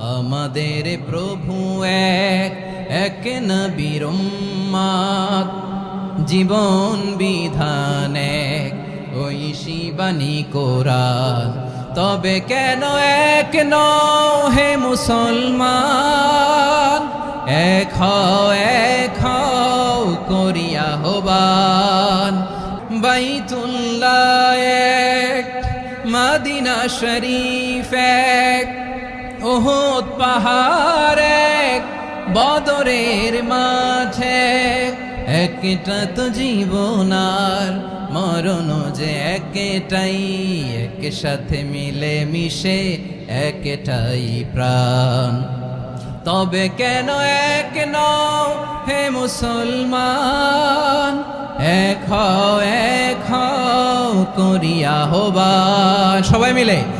আমাদের প্রভু এক এক নবীর উম্মাদ। জীবন বিধান এক, ওই শিবানী কোরআন। তবে কেন এক নও হে মুসলমান? এক এক করিয়া হবান বাইতুল্লাহ এক, মাদিনা শরীফ এক পাহাড় এক, বদরের মাঝে। একটা তো জীবনার মরণ যে একটাই এক সাথে মিলে মিশে একটাই প্রাণ। তবে কেন এক নও হে মুসলমান? এক হও এক হও, করিয়া হবান সবাই মিলে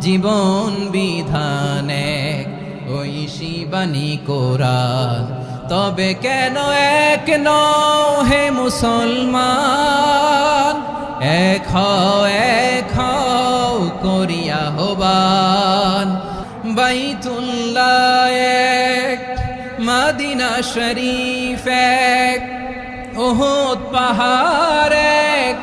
জীবন বিধানে ওই শিবানী কোরআন তবে কেন এক নও হে মুসলমান? এক এক করিয়া হবান। বাইতুল্লাহ এক, মাদিনা শরীফ এক ওহদ পাহাড় এক,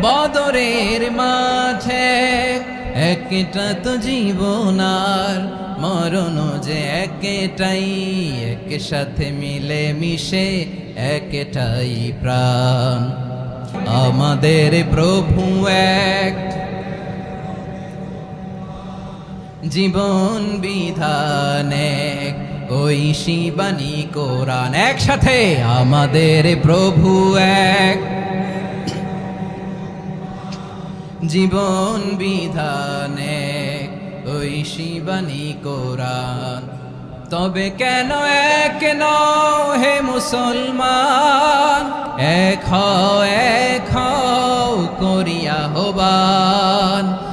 বদরের মাঝে একটা তো জীবন আর মরণ যে একটাই এক সাথে মিলে মিশে একটাই প্রাণ। আমাদের প্রভু এক জীবন বিধানে ওই শিবানী কোরআন। একসাথে আমাদের প্রভু এক। জীবন বিধানে, ওই শিবানী কোরআন। তবে কেন এক ন হে মুসলমান? এক এক করিয়া হবান।